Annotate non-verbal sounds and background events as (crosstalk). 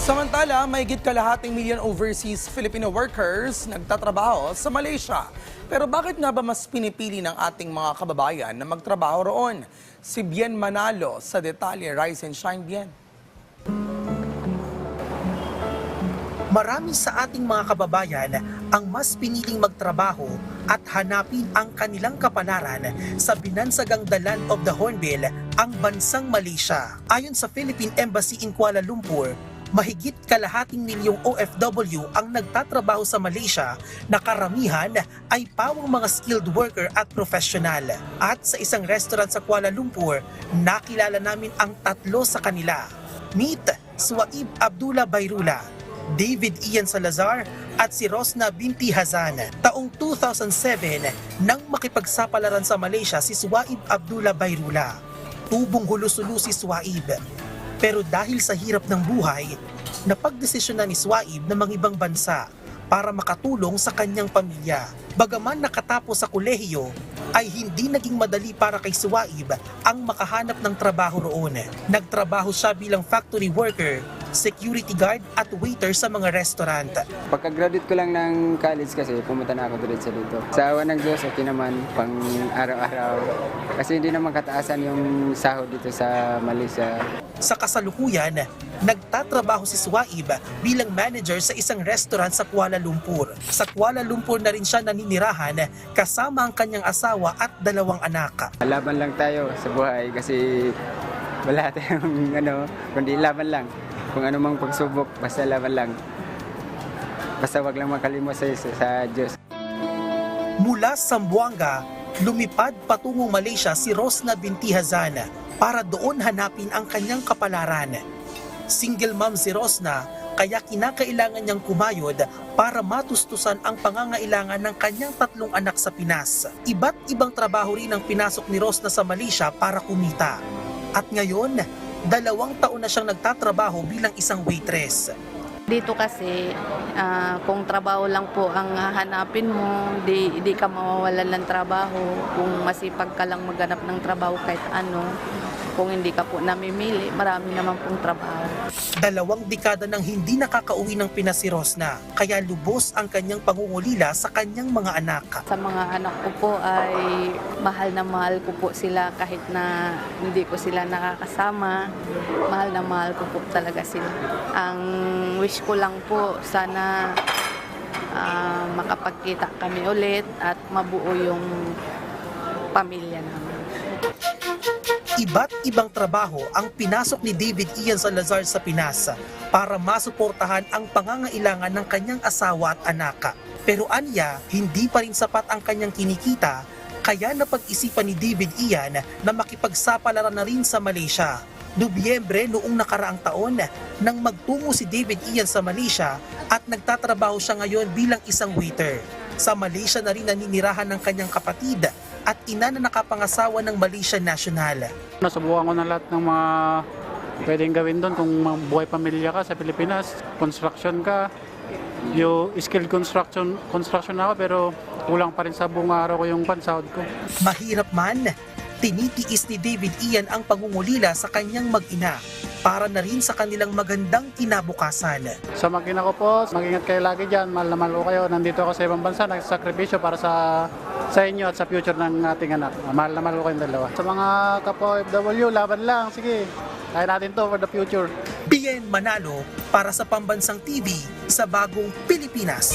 Samantala, may higit kalahating million overseas Filipino workers nagtatrabaho sa Malaysia. Pero bakit nga ba mas pinipili ng ating mga kababayan na magtrabaho roon? Si Bien Manalo sa detalye Rise and Shine Bien. Marami sa ating mga kababayan ang mas piniling magtrabaho at hanapin ang kanilang kapalaran sa binansagang The Land of the Hornbill, ang bansang Malaysia. Ayon sa Philippine Embassy in Kuala Lumpur, mahigit kalahating milyong OFW ang nagtatrabaho sa Malaysia na karamihan ay pawang mga skilled worker at professional. At sa isang restaurant sa Kuala Lumpur, nakilala namin ang tatlo sa kanila. Meet Swaib Abdullah Bayrula, David Ian Salazar at si Rosna Binti Hazan. Taong 2007 nang makipagsapalaran sa Malaysia si Swaib Abdullah Bayrula. Tubong hulo-sulo si Swaib. Pero dahil sa hirap ng buhay, napagdesisyon na ni Swaib na mangibang bansa para makatulong sa kanyang pamilya. Bagaman nakatapos sa kolehiyo, ay hindi naging madali para kay Suwaib ang makahanap ng trabaho roon. Nagtrabaho siya bilang factory worker, security guard at waiter sa mga restaurant. Pagka-graduate ko lang ng college kasi, pumunta na ako diretso dito. Sa awa ng Diyos, okay naman, pang araw-araw. Kasi hindi naman kataasan yung sahod dito sa Malaysia. Sa kasalukuyan, nagtatrabaho si Suwaib bilang manager sa isang restaurant sa Kuala Lumpur. Sa Kuala Lumpur na rin siya naninirahan kasama ang kanyang asawa at dalawang anak. Laban lang tayo sa buhay kasi wala tayong (laughs) ano, kundi laban lang. Kung ano mang pagsubok, basta laban lang. Basta wag lang makalimot sa, sa Diyos. Mula Sambuanga, lumipad patungong Malaysia si Rosna Binti Hazan para doon hanapin ang kanyang kapalaran. Single mom si Rosna kaya kinakailangan niyang kumayod para matustusan ang pangangailangan ng kanyang tatlong anak sa Pinas. Iba't ibang trabaho rin ang pinasok ni Rosna sa Malaysia para kumita. At ngayon, dalawang taon na siyang nagtatrabaho bilang isang waitress. Dito kasi, ah, kung trabaho lang po ang hahanapin mo, di, di ka mawawalan ng trabaho. Kung masipag ka lang maghanap ng trabaho kahit ano, kung hindi ka po namimili, marami naman pong trabaho. Dalawang dekada nang hindi nakakauwi ng Pinas si Rosna, kaya lubos ang kanyang pangungulila sa kanyang mga anak. Sa mga anak ko po ay mahal na mahal ko po sila kahit na hindi ko sila nakakasama. Mahal na mahal ko po talaga sila. Ang wish ko lang po sana ah, makapagkita kami ulit at mabuo yung pamilya namin. Iba't ibang trabaho ang pinasok ni David Ian Salazar sa Pinas para masuportahan ang pangangailangan ng kanyang asawa at anak. Pero anya, hindi pa rin sapat ang kanyang kinikita kaya napag-isipan ni David Ian na makipagsapalaran na rin sa Malaysia. Nobyembre noong nakaraang taon nang magtungo si David Ian sa Malaysia at nagtatrabaho siya ngayon bilang isang waiter. Sa Malaysia na rin naninirahan ng kanyang kapatid at ina na nakapangasawa ng Malaysian national. Nasubukan ko na lahat ng mga pwedeng gawin doon kung buhay pamilya ka sa Pilipinas, construction ka, yung skilled construction construction ako pero kulang pa rin sa buong araw ko yung pansahod ko. Mahirap man, tinitiis ni David Ian ang pangungulila sa kanyang mag-ina para na rin sa kanilang magandang kinabukasan. Sa makina ko po, mag-ingat kayo lagi dyan, mahal na mahal ko kayo. Nandito ako sa ibang bansa, nagsakripisyo para sa sa inyo at sa future ng ating anak. Mahal na mahal ko kayong dalawa. Sa mga kapwa FW, laban lang. Sige, kaya natin to for the future. Bien Manalo para sa Pambansang TV sa Bagong Pilipinas.